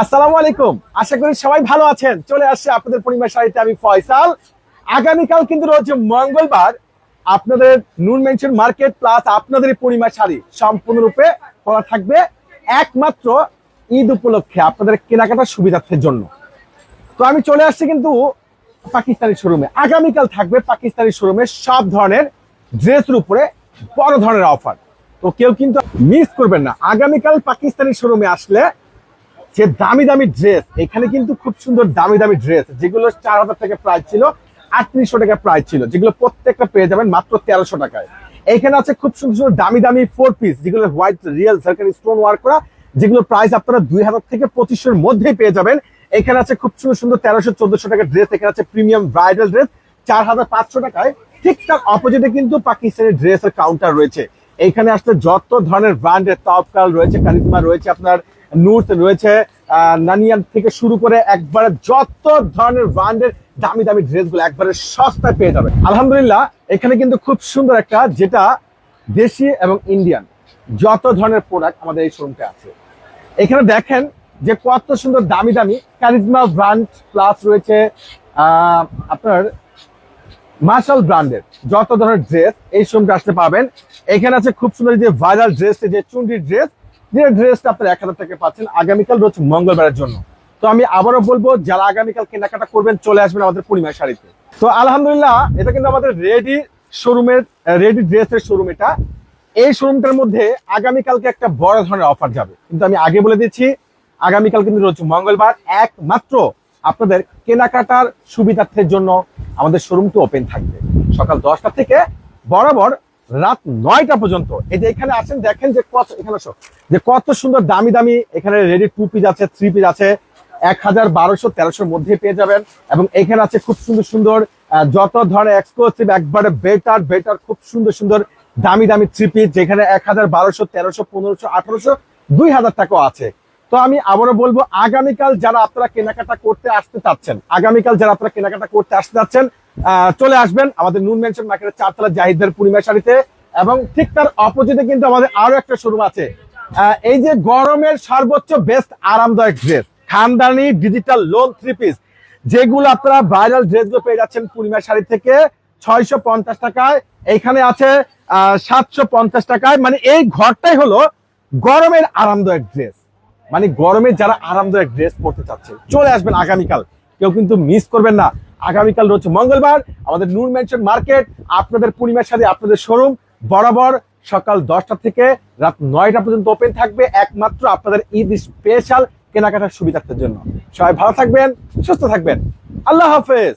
আসসালামু আলাইকুম। আশা করি সবাই ভালো আছেন। চলে আসছে আপনাদের পরিবার শাড়িতে আমি ফয়সাল। আগামীকাল কিন্তু রয়েছে মঙ্গলবার আপনাদের নুন মেনশন মার্কেট প্লাস আপনাদের পরিবার শাড়ি সম্পূর্ণরূপে খোলা থাকবে একমাত্র ঈদ উপলক্ষে আপনাদের কেনাকাটার সুবিধার্থের জন্য। তো আমি চলে আসছি কিন্তু পাকিস্তানি শোরুমে। আগামীকাল থাকবে পাকিস্তানি শোরুমে সব ধরনের ড্রেসের উপরে বড় ধরনের অফার। তো কেউ কিন্তু মিস করবেন না। আগামীকাল পাকিস্তানি শোরুমে আসলে যে দামি দামি ড্রেস এখানে কিন্তু খুব সুন্দর দামি দামি ড্রেস যেগুলো চার হাজার টাকা প্রাইস ছিল, আটত্রিশশো টাকা প্রাইস ছিল, যেগুলো প্রত্যেকটা পেয়ে যাবেন মাত্র তেরোশো টাকায়। এখানে আছে খুব সুন্দর সুন্দর দামি দামি ফোর পিস যেগুলো হোয়াইট রিয়েল সার্কারি স্টোন ওয়ার্ক করা, যেগুলো প্রাইস আপনারা দুই হাজার থেকে পঁচিশশোর মধ্যেই পেয়ে যাবেন। এখানে আছে খুব সুন্দর সুন্দর তেরোশো, চোদ্দশো টাকার ড্রেস এখানে আছে প্রিমিয়াম ব্রাইডাল ড্রেস চার হাজার পাঁচশো টাকায়। ঠিক তার অপোজিটে কিন্তু পাকিস্তানের ড্রেসের কাউন্টার রয়েছে। এখানে আসলে যত ধরনের ব্র্যান্ডের টপকাল রয়েছে কারিজমা রয়েছে, আপনার নুট রয়েছে নানিয়ান থেকে শুরু করে একবারে যত ধরনের ব্র্যান্ডের দামি দামি ড্রেসগুলো একবারে সস্তায় পেয়ে যাবে আলহামদুলিল্লাহ, এখানে কিন্তু খুব সুন্দর একটা যেটা দেশি এবং ইন্ডিয়ান যত ধরনের প্রোডাক্ট আমাদের এই শোরুমটা আছে। এখানে দেখেন যে কত সুন্দর দামি দামি কারিজমা ব্র্যান্ড প্লাস রয়েছে আপনার মার্শাল ব্র্যান্ডের যত ধরনের ড্রেস এই শোরুমটা আসতে পাবেন। এখানে আছে খুব সুন্দর যে ভাইরাল ড্রেস যে চুন্ডির ড্রেস যে ড্রেসটা আপনার এক হাজার টাকা পাচ্ছেন আগামীকাল রয়েছে মঙ্গলবারের জন্য। তো আমি আবারও বলব, যারা আগামীকাল কেনাকাটা করবেন, চলে আসবেন আমাদের পূর্ণিমা শাড়িতে। তো আলহামদুলিল্লাহ, এটা কিন্তু আমাদের রেডি শোরুমের রেডি ড্রেসের শোরুম এটা। এই শোরুমটার মধ্যে আগামীকালকে একটা বড় ধরনের অফার যাবে। কিন্তু আমি আগে বলে দিচ্ছি, আগামীকাল কিন্তু রয়েছে মঙ্গলবার, একমাত্র আপনাদের কেনাকাটার সুবিধার্থের জন্য আমাদের শোরুমটি ওপেন থাকবে। সকাল দশটা থেকে বরাবর রাত নয়টা পর্যন্ত। এই যে এখানে আছেন, দেখেন যে কত এখানে যে কত সুন্দর দামি দামি এখানে রেডি টু পিস আছে থ্রি পিস আছে। এক হাজার বারোশো তেরোশোর মধ্যে পেয়ে যাবেন। এবং এখানে আছে খুব সুন্দর সুন্দর যত ধরনের এক্সক্লুসিভ একবারে বেটার বেটার খুব সুন্দর সুন্দর দামি দামি থ্রি পিস যেখানে এক হাজার বারোশো তেরোশো, পনেরোশো, আঠারোশো, দুই হাজার টাকাও আছে। তো আমি আবারও বলব, আগামীকাল যারা আপনারা কেনাকাটা করতে আসতে চাচ্ছেন, আগামীকাল যারা আপনারা কেনাকাটা করতে আসতে চাচ্ছেন চলে আসবেন আমাদের নুন মেনশন মার্কেটের চারতলা জাহিদের পূর্ণিমা শাড়িতে এবং ঠিক তার অপোজিটে কিন্তু আমাদের আরও একটা শোরুম আছে। এই যে গরমের সর্বোচ্চ বেস্ট আরামদায়ক ড্রেস খানদানি ডিজিটাল লোন থ্রি পিস যেগুলো আপনারা ভাইরাল ড্রেসগুলো পেয়ে যাচ্ছেন পূর্ণিমা শাড়ি থেকে ছয়শো পঞ্চাশ টাকায়, এখানে আছে সাতশো পঞ্চাশ টাকায় মানে এই ঘরটাই হলো গরমের আরামদায়ক ড্রেস মানে গরমে যারা আরামদায়ক ড্রেস পরতে চাচ্ছে, চলে আসবেন আগামীকাল। কেউ কিন্তু মিস করবেন না। আগামীকাল রয়েছে মঙ্গলবার, আমাদের নূর মেনশন মার্কেট আপনাদের পূর্ণিমার সাথে আপনাদের শোরুম বরাবর সকাল দশটা থেকে রাত নয়টা পর্যন্ত ওপেন থাকবে, একমাত্র আপনাদের ঈদ স্পেশাল কেনাকাটার সুবিধার্থের জন্য। সবাই ভালো থাকবেন, সুস্থ থাকবেন। আল্লাহ হাফেজ।